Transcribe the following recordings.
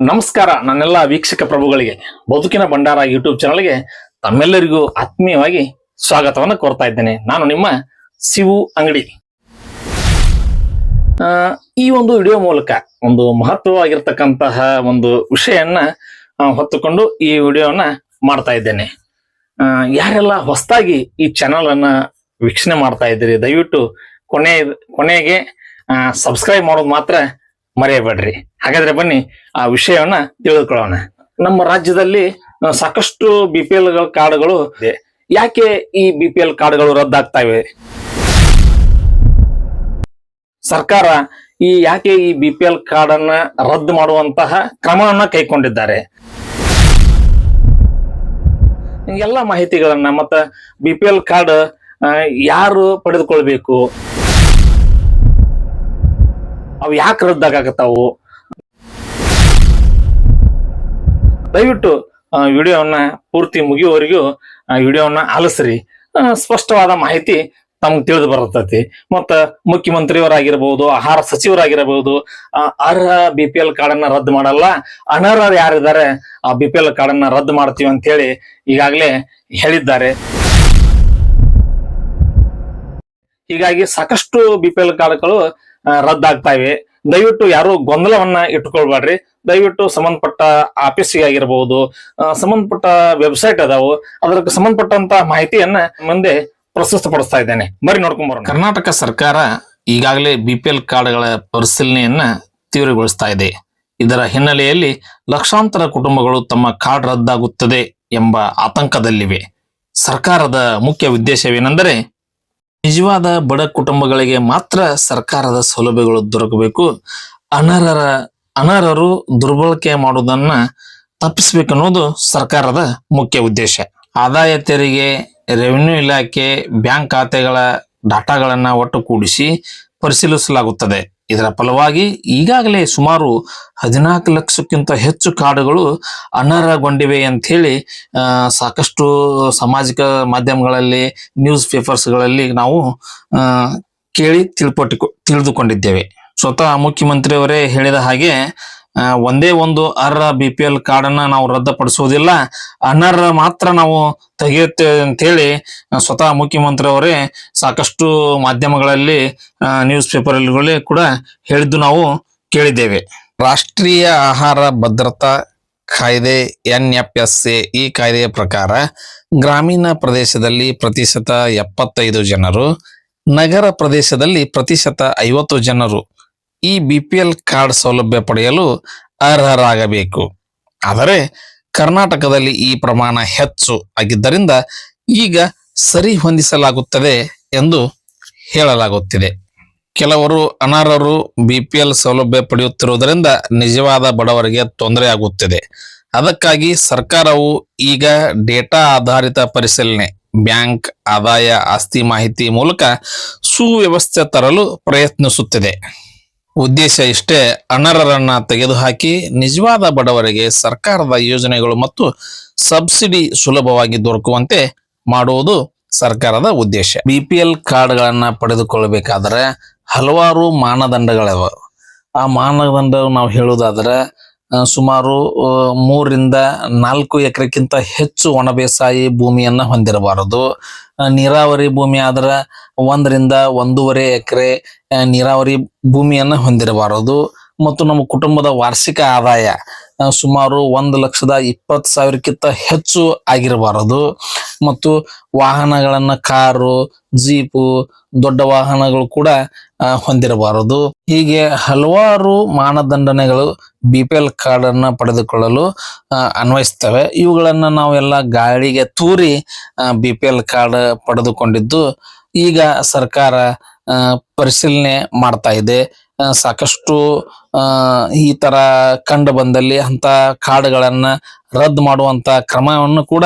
ನಮಸ್ಕಾರ ನನ್ನೆಲ್ಲ ವೀಕ್ಷಕ ಪ್ರಭುಗಳಿಗೆ, ಬದುಕಿನ ಭಂಡಾರ ಯೂಟ್ಯೂಬ್ ಚಾನಲ್ಗೆ ತಮ್ಮೆಲ್ಲರಿಗೂ ಆತ್ಮೀಯವಾಗಿ ಸ್ವಾಗತವನ್ನು ಕೋರ್ತಾ ಇದ್ದೇನೆ. ನಾನು ನಿಮ್ಮ ಸಿವು ಅಂಗಡಿ. ಈ ಒಂದು ವಿಡಿಯೋ ಮೂಲಕ ಒಂದು ಮಹತ್ವವಾಗಿರ್ತಕ್ಕಂತಹ ಒಂದು ವಿಷಯನ್ನ ಹೊತ್ತುಕೊಂಡು ಈ ವಿಡಿಯೋನ ಮಾಡ್ತಾ ಇದ್ದೇನೆ. ಯಾರೆಲ್ಲ ಹೊಸದಾಗಿ ಈ ಚಾನಲ್ ಅನ್ನ ವೀಕ್ಷಣೆ ಮಾಡ್ತಾ ಇದ್ದೀರಿ, ದಯವಿಟ್ಟು ಕೊನೆ, ಕೊನೆಗೆ ಸಬ್ಸ್ಕ್ರೈಬ್ ಮಾಡೋದು ಮಾತ್ರ ಮರೆಯಬೇಡ್ರಿ. ಹಾಗಾದ್ರೆ ಬನ್ನಿ ಆ ವಿಷಯವನ್ನ ತಿಳಿದುಕೊಳ್ಳೋಣ ನಮ್ಮ ರಾಜ್ಯದಲ್ಲಿ ಸಾಕಷ್ಟು ಬಿ ಪಿ ಎಲ್ ಕಾರ್ಡ್ಗಳು ಯಾಕೆ ಈ ಬಿ ಪಿ ಎಲ್ ಕಾರ್ಡ್ಗಳು ರದ್ದಾಗ್ತಾವೆ? ಸರ್ಕಾರ ಈ ಯಾಕೆ ಈ ಬಿ ಪಿ ಎಲ್ ಕಾರ್ಡ್ ಅನ್ನ ರದ್ದು ಮಾಡುವಂತಹ ಕ್ರಮವನ್ನ ಕೈಗೊಂಡಿದ್ದಾರೆ? ಎಲ್ಲ ಮಾಹಿತಿಗಳನ್ನ ಮತ್ತ ಬಿ ಪಿ ಎಲ್ ಕಾರ್ಡ್ ಯಾರು ಪಡೆದುಕೊಳ್ಬೇಕು? ಅವು ಯಾಕೆ ರದ್ದಾಗತ್ತಾವು ದಯವಿಟ್ಟು ವಿಡಿಯೋವನ್ನ ಪೂರ್ತಿ ಮುಗಿಯುವವರೆಗೂ ವಿಡಿಯೋವನ್ನ ಆಲಿಸ್ರಿ. ಸ್ಪಷ್ಟವಾದ ಮಾಹಿತಿ ತಮ್ಗೆ ತಿಳಿದು ಬರತೈತಿ. ಮತ್ತ ಮುಖ್ಯಮಂತ್ರಿಯವರಾಗಿರ್ಬಹುದು ಆಹಾರ ಸಚಿವರಾಗಿರಬಹುದು ಅರ್ಹ ಬಿ ಪಿ ಎಲ್ ಕಾರ್ಡನ್ನ ರದ್ದು ಮಾಡಲ್ಲ. ಅನರ್ಹರು ಯಾರಿದ್ದಾರೆ, ಆ ಬಿ ಪಿ ಎಲ್ ಕಾರ್ಡ್ ಅನ್ನ ರದ್ದು ಮಾಡ್ತೀವಿ ಅಂತ ಹೇಳಿ ಈಗಾಗಲೇ ಹೇಳಿದ್ದಾರೆ. ಹೀಗಾಗಿ ಸಾಕಷ್ಟು ಬಿ ಪಿ ಎಲ್ ಕಾರ್ಡ್ಗಳು ರದ್ದಾಗ್ತಾ ಇವೆ. ದಯವಿಟ್ಟು ಯಾರು ಗೊಂದಲವನ್ನ ಇಟ್ಕೊಳ್ಬೇಡ್ರಿ ದಯವಿಟ್ಟು ಸಂಬಂಧಪಟ್ಟ ಆಫೀಸಿಗೆ ಆಗಿರಬಹುದು ಸಂಬಂಧಪಟ್ಟ ವೆಬ್ಸೈಟ್ ಅದಾವು. ಅದಕ್ಕೆ ಸಂಬಂಧಪಟ್ಟಂತ ಮಾಹಿತಿಯನ್ನ ಮುಂದೆ ಪ್ರಸ್ತುತಪಡಿಸ್ತಾ ಇದ್ದೇನೆ. ಬರೀ ನೋಡ್ಕೊಂಡ್ ಬರೋಣ. ಕರ್ನಾಟಕ ಸರ್ಕಾರ ಈಗಾಗಲೇ ಬಿ ಪಿ ಎಲ್ ಕಾರ್ಡ್ಗಳ ಪರಿಶೀಲನೆಯನ್ನ ತೀವ್ರಗೊಳಿಸ್ತಾ ಇದೆ. ಇದರ ಹಿನ್ನೆಲೆಯಲ್ಲಿ ಲಕ್ಷಾಂತರ ಕುಟುಂಬಗಳು ತಮ್ಮ ಕಾರ್ಡ್ ರದ್ದಾಗುತ್ತದೆ ಎಂಬ ಆತಂಕದಲ್ಲಿವೆ. ಸರ್ಕಾರದ ಮುಖ್ಯ ಉದ್ದೇಶವೇನೆಂದರೆ ನಿಜವಾದ ಬಡ ಕುಟುಂಬಗಳಿಗೆ ಮಾತ್ರ ಸರ್ಕಾರದ ಸೌಲಭ್ಯಗಳು ದೊರಕಬೇಕು. ಅನರ್ಹರ, ಅನರ್ಹರು ದುರ್ಬಳಕೆ ಮಾಡುವುದನ್ನ ತಪ್ಪಿಸಬೇಕನ್ನೋದು ಸರ್ಕಾರದ ಮುಖ್ಯ ಉದ್ದೇಶ. ಆದಾಯ ತೆರಿಗೆ ರೆವಿನ್ಯೂ ಇಲಾಖೆ, ಬ್ಯಾಂಕ್ ಖಾತೆಗಳ ಡಾಟಾಗಳನ್ನ ಒಟ್ಟುಗೂಡಿಸಿ ಪರಿಶೀಲಿಸಲಾಗುತ್ತದೆ. ಇದರ ಫಲವಾಗಿ ಈಗಾಗಲೇ ಸುಮಾರು ಹದಿನಾಲ್ಕು ಲಕ್ಷಕ್ಕಿಂತ ಹೆಚ್ಚು ಕಾಡುಗಳು ಅನರ್ಹಗೊಂಡಿವೆ ಆ, ಸಾಕಷ್ಟು ಸಾಮಾಜಿಕ ಮಾಧ್ಯಮಗಳಲ್ಲಿ ನ್ಯೂಸ್ ಪೇಪರ್ಸ್ಗಳಲ್ಲಿ ನಾವು ಕೇಳಿ ತಿಳ್ಪಟ್ಟು ತಿಳಿದುಕೊಂಡಿದ್ದೇವೆ. ಸ್ವತಃ ಮುಖ್ಯಮಂತ್ರಿಯವರೇ ಹೇಳಿದ ಹಾಗೆ ಒಂದೇ ಒಂದು ಅರ್ಹ ಬಿ ಪಿ ಎಲ್ ಕಾರ್ಡನ್ನ ನಾವು ರದ್ದುಪಡಿಸುವುದಿಲ್ಲ. ಅನರ್ಹ ಮಾತ್ರ ನಾವು ತೆಗೆಯುತ್ತೇವೆ ಅಂತ ಹೇಳಿ ಆ, ಸ್ವತಃ ಮುಖ್ಯಮಂತ್ರಿ ಅವರೇ ಸಾಕಷ್ಟು ಮಾಧ್ಯಮಗಳಲ್ಲಿ ನ್ಯೂಸ್ ಪೇಪರ್ಗಳಲ್ಲಿ ಕೂಡ ಹೇಳಿದ್ದು ನಾವು ಕೇಳಿದ್ದೇವೆ. ರಾಷ್ಟ್ರೀಯ ಆಹಾರ ಭದ್ರತಾ ಕಾಯ್ದೆ ಎನ್ ಎಫ್ ಎಸ್ ಎ ಈ ಕಾಯ್ದೆಯ ಪ್ರಕಾರ ಗ್ರಾಮೀಣ ಪ್ರದೇಶದಲ್ಲಿ ಪ್ರತಿಶತ ಎಪ್ಪತ್ತೈದು ಜನರು ನಗರ ಪ್ರದೇಶದಲ್ಲಿ ಪ್ರತಿಶತ ಐವತ್ತು ಜನರು ಈ ಬಿಪಿಎಲ್ ಕಾರ್ಡ್ ಸೌಲಭ್ಯ ಪಡೆಯಲು ಅರ್ಹರಾಗಬೇಕು. ಆದರೆ ಕರ್ನಾಟಕದಲ್ಲಿ ಈ ಪ್ರಮಾಣ ಹೆಚ್ಚು ಆಗಿದ್ದರಿಂದ ಈಗ ಸರಿ ಹೊಂದಿಸಲಾಗುತ್ತದೆ ಎಂದು ಹೇಳಲಾಗುತ್ತಿದೆ. ಕೆಲವರು ಅನರ್ಹರು ಬಿಪಿಎಲ್ ಸೌಲಭ್ಯ ಪಡೆಯುತ್ತಿರುವುದರಿಂದ ನಿಜವಾದ ಬಡವರಿಗೆ ತೊಂದರೆ ಆಗುತ್ತಿದೆ ಅದಕ್ಕಾಗಿ ಸರ್ಕಾರವು ಈಗ ಡೇಟಾ ಆಧಾರಿತ ಪರಿಶೀಲನೆ, ಬ್ಯಾಂಕ್ ಆದಾಯ ಆಸ್ತಿ ಮಾಹಿತಿ ಮೂಲಕ ಸುವ್ಯವಸ್ಥೆ ತರಲು ಪ್ರಯತ್ನಿಸುತ್ತಿದೆ. ಉದ್ದೇಶ ಇಷ್ಟೇ ಅನರ್ಹರನ್ನ ತೆಗೆದುಹಾಕಿ ನಿಜವಾದ ಬಡವರಿಗೆ ಸರ್ಕಾರದ ಯೋಜನೆಗಳು ಮತ್ತು ಸಬ್ಸಿಡಿ ಸುಲಭವಾಗಿ ದೊರಕುವಂತೆ ಮಾಡುವುದು ಸರ್ಕಾರದ ಉದ್ದೇಶ. ಬಿ ಪಿ ಎಲ್ ಕಾರ್ಡ್ಗಳನ್ನ ಪಡೆದುಕೊಳ್ಳಬೇಕಾದ್ರೆ ಹಲವಾರು ಮಾನದಂಡಗಳಿವೆ. ಆ ಮಾನದಂಡ ನಾವು ಹೇಳುವುದಾದ್ರೆ ಸುಮಾರು ಮೂರರಿಂದ ನಾಲ್ಕು ಎಕರೆಕ್ಕಿಂತ ಹೆಚ್ಚು ಒಣ ಬೇಸಾಯಿ ಭೂಮಿಯನ್ನ ಹೊಂದಿರಬಾರದು. ನೀರಾವರಿ ಭೂಮಿ ಆದ್ರೆ ಒಂದರಿಂದ ಒಂದೂವರೆ ಎಕರೆ ನೀರಾವರಿ ಭೂಮಿಯನ್ನ ಹೊಂದಿರಬಾರದು. ಮತ್ತು ನಮ್ಮ ಕುಟುಂಬದ ವಾರ್ಷಿಕ ಆದಾಯ ಸುಮಾರು ಒಂದು ಲಕ್ಷದ ಇಪ್ಪತ್ತು ಸಾವಿರಕ್ಕಿಂತ ಹೆಚ್ಚು ಆಗಿರಬಾರದು. ಮತ್ತು ವಾಹನಗಳನ್ನ ಕಾರು, ಜೀಪು, ದೊಡ್ಡ ವಾಹನಗಳು ಕೂಡ ಹೊಂದಿರಬಾರದು. ಹೀಗೆ ಹಲವಾರು ಮಾನದಂಡನೆಗಳು ಬಿ ಪಿ ಎಲ್ ಕಾರ್ಡ್ ಅನ್ನ ಪಡೆದುಕೊಳ್ಳಲು ಅನ್ವಯಿಸ್ತವೆ. ಇವುಗಳನ್ನ ನಾವೆಲ್ಲ ಗಾಳಿಗೆ ತೂರಿ ಬಿ ಪಿ ಎಲ್ ಕಾರ್ಡ್ ಪಡೆದುಕೊಂಡಿದ್ದು, ಈಗ ಸರ್ಕಾರ ಪರಿಶೀಲನೆ ಮಾಡ್ತಾ ಇದೆ. ಸಾಕಷ್ಟು ಈ ತರ ಕಂಡು ಬಂದಲ್ಲಿ ಅಂತ ಕಾರ್ಡ್ಗಳನ್ನ ರದ್ದು ಮಾಡುವಂತ ಕ್ರಮವನ್ನು ಕೂಡ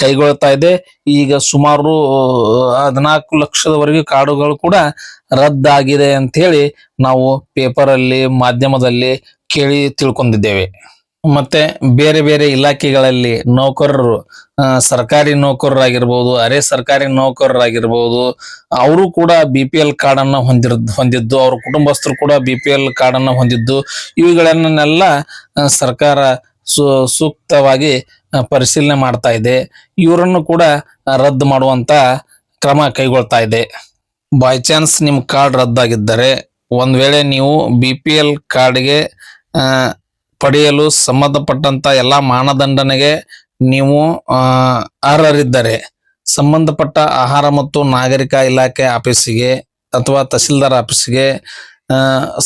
ಕೈಗೊಳ್ತಾ ಇದೆ. ಈಗ ಸುಮಾರು, ಹದಿನಾಲ್ಕು ಲಕ್ಷದವರೆಗೆ ಕಾರ್ಡುಗಳು ಕೂಡ ರದ್ದಾಗಿದೆ ಅಂತ ಹೇಳಿ ನಾವು ಪೇಪರ್ ಅಲ್ಲಿ ಮಾಧ್ಯಮದಲ್ಲಿ ಕೇಳಿ ತಿಳ್ಕೊಂಡಿದ್ದೇವೆ. ಮತ್ತೆ ಬೇರೆ ಬೇರೆ ಇಲಾಖೆಗಳಲ್ಲಿ ನೌಕರರು ಸರ್ಕಾರಿ ನೌಕರರಾಗಿರ್ಬೋದು, ಅರೆ ಸರ್ಕಾರಿ ನೌಕರರಾಗಿರ್ಬೋದು, ಅವರು ಕೂಡ ಬಿ ಪಿ ಎಲ್ ಕಾರ್ಡ್ ಹೊಂದಿರ್ ಹೊಂದಿದ್ದು, ಅವ್ರ ಕುಟುಂಬಸ್ಥರು ಕೂಡ ಬಿ ಪಿ ಎಲ್ ಕಾರ್ಡ್ ಹೊಂದಿದ್ದು, ಇವುಗಳನ್ನೆಲ್ಲ ಸರ್ಕಾರ ಸೂಕ್ತವಾಗಿ ಪರಿಶೀಲನೆ ಮಾಡ್ತಾ ಇದೆ. ಇವರನ್ನು ಕೂಡ ರದ್ದು ಮಾಡುವಂತ ಕ್ರಮ ಕೈಗೊಳ್ತಾ ಇದೆ. ಬೈ ಚಾನ್ಸ್ ನಿಮ್ಮ ಕಾರ್ಡ್ ರದ್ದಾಗಿದ್ದರೆ, ಒಂದ್ ವೇಳೆ ನೀವು ಬಿ ಪಿ ಎಲ್ ಕಾರ್ಡ್ಗೆ ಪಡೆಯಲು ಸಂಬಂಧಪಟ್ಟಂತ ಎಲ್ಲಾ ಮಾನದಂಡನೆಗೆ ನೀವು ಅರ್ಹರಿದ್ದರೆ ಸಂಬಂಧಪಟ್ಟ ಆಹಾರ ಮತ್ತು ನಾಗರಿಕ ಇಲಾಖೆ ಆಫೀಸಿಗೆ ಅಥವಾ ತಹಸೀಲ್ದಾರ್ ಆಫೀಸಿಗೆ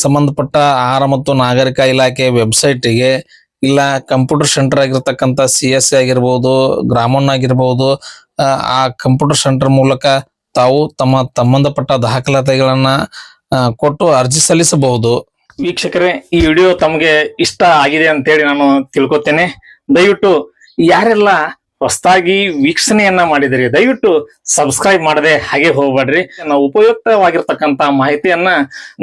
ಸಂಬಂಧಪಟ್ಟ ಆಹಾರ ಮತ್ತು ನಾಗರಿಕ ಇಲಾಖೆ ವೆಬ್ಸೈಟಿಗೆ ಇಲ್ಲ ಕಂಪ್ಯೂಟರ್ ಸೆಂಟರ್ ಆಗಿರ್ತಕ್ಕಂಥ ಸಿ ಎಸ್ ಸಿ ಆಗಿರ್ಬೋದು ಗ್ರಾಮೋನ್ ಆಗಿರ್ಬೋದು ಆ, ಕಂಪ್ಯೂಟರ್ ಸೆಂಟರ್ ಮೂಲಕ ತಾವು ತಮ್ಮ ಸಂಬಂಧಪಟ್ಟ ದಾಖಲಾತಿಗಳನ್ನ ಕೊಟ್ಟು ಅರ್ಜಿ ಸಲ್ಲಿಸಬಹುದು. ವೀಕ್ಷಕರೇ ಈ ವಿಡಿಯೋ ತಮಗೆ ಇಷ್ಟ ಆಗಿದೆ ಅಂತೇಳಿ ನಾನು ತಿಳ್ಕೊತೇನೆ. ದಯವಿಟ್ಟು ಯಾರೆಲ್ಲ ಹೊಸದಾಗಿ ವೀಕ್ಷಣೆಯನ್ನ ಮಾಡಿದಿರಿ, ದಯವಿಟ್ಟು ಸಬ್ಸ್ಕ್ರೈಬ್ ಮಾಡದೆ ಹಾಗೆ ಹೋಗ್ಬೇಡ್ರಿ. ನಾವು ಉಪಯುಕ್ತವಾಗಿರ್ತಕ್ಕಂತ ಮಾಹಿತಿಯನ್ನ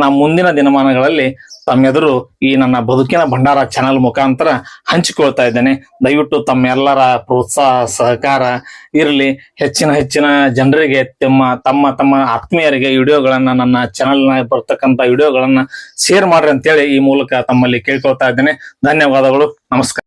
ನಾ ಮುಂದಿನ ದಿನಮಾನಗಳಲ್ಲಿ ತಮ್ಮೆದುರು ಈ ನನ್ನ ಬದುಕಿನ ಭಂಡಾರ ಚಾನೆಲ್ ಮುಖಾಂತರ ಹಂಚಿಕೊಳ್ತಾ ಇದ್ದೇನೆ. ದಯವಿಟ್ಟು ತಮ್ಮೆಲ್ಲರ ಪ್ರೋತ್ಸಾಹ, ಸಹಕಾರ ಇರಲಿ. ಹೆಚ್ಚಿನ ಹೆಚ್ಚಿನ ಜನರಿಗೆ, ತಮ್ಮ ತಮ್ಮ ತಮ್ಮ ಆತ್ಮೀಯರಿಗೆ ವಿಡಿಯೋಗಳನ್ನ ನನ್ನ ಚಾನಲ್ನ ಬರ್ತಕ್ಕಂತ ವಿಡಿಯೋಗಳನ್ನ ಶೇರ್ ಮಾಡ್ರಿ ಅಂತೇಳಿ ಈ ಮೂಲಕ ತಮ್ಮಲ್ಲಿ ಕೇಳ್ಕೊಳ್ತಾ ಇದ್ದೇನೆ. ಧನ್ಯವಾದಗಳು. ನಮಸ್ಕಾರ.